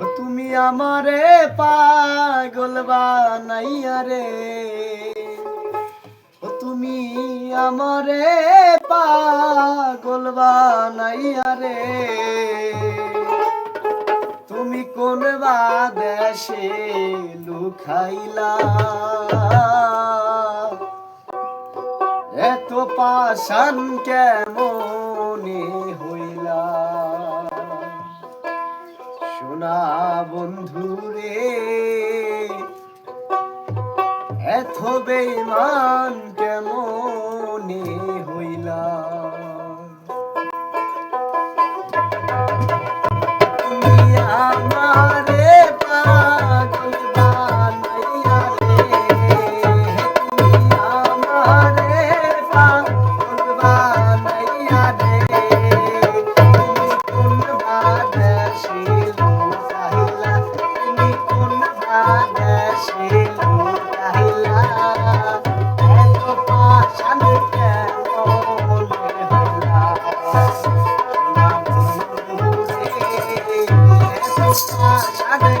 ও তুমি আমারে পাগল বানাইয়া রে। ও তুমি আমারে পাগল বানাইয়া রে। তুমি কোন বা দেশে লুখাইলা এত পাশান কেমনে বন্ধু রে। এত বেমান কেমনে হইলা তুমি আমারে আমারে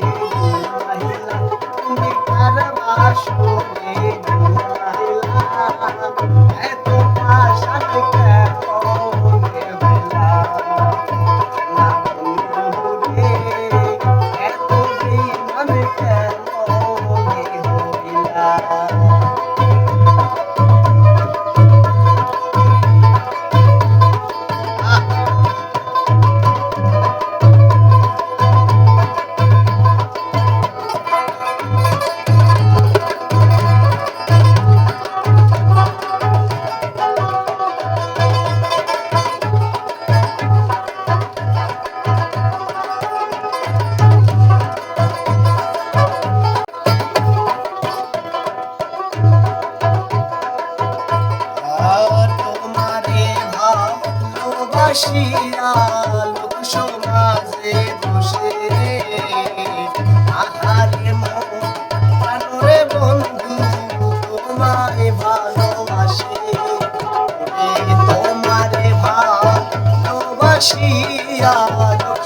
Música ভালোবাসিয়া লোক সমাজে বসে। আহারে বন্ধু তোমায় ভালোবাসে। তোমারে ভালোবাসিয়া লোক